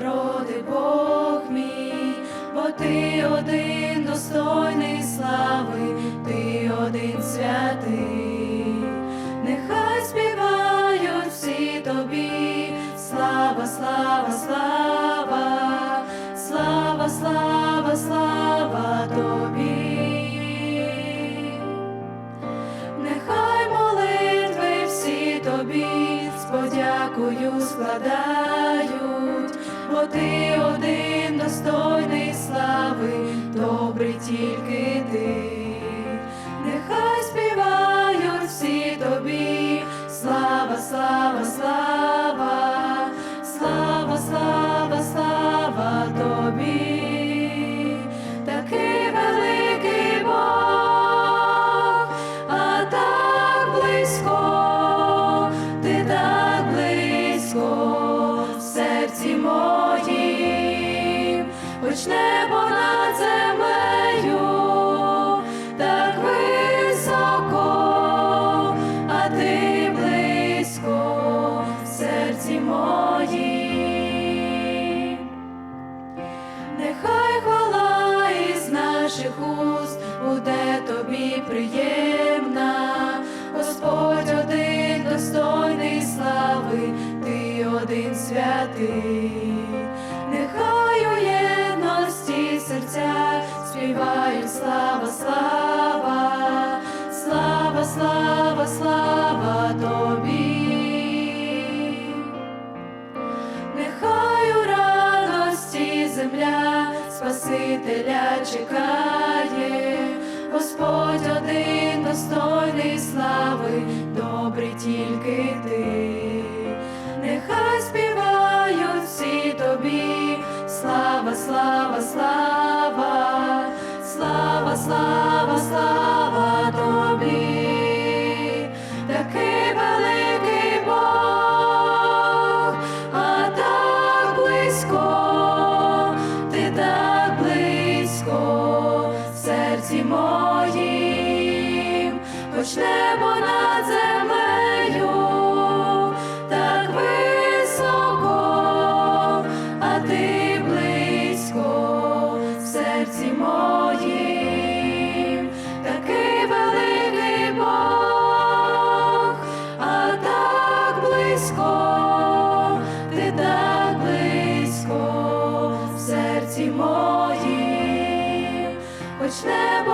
народи, Бог мій, бо ти один достойний слави, ти один святий, нехай співають всі тобі, слава, слава, слава, слава, слава, слава тобі. Нехай молитви всі тобі з подякою складають, ти один достойний слави, добрий тільки слави, ти один святий, нехай у єдності серця співають слава, слава, слава, слава, слава тобі. Нехай у земля Спасителя чекає, Господь один достойний слави, добрий тільки ти. Слава, слава, слава, слава, слава, тобі. Такий великий Бог, а так близько, ти так близько серці моїм, хоч небо над близько, ти так близько в серці моїм, хоч не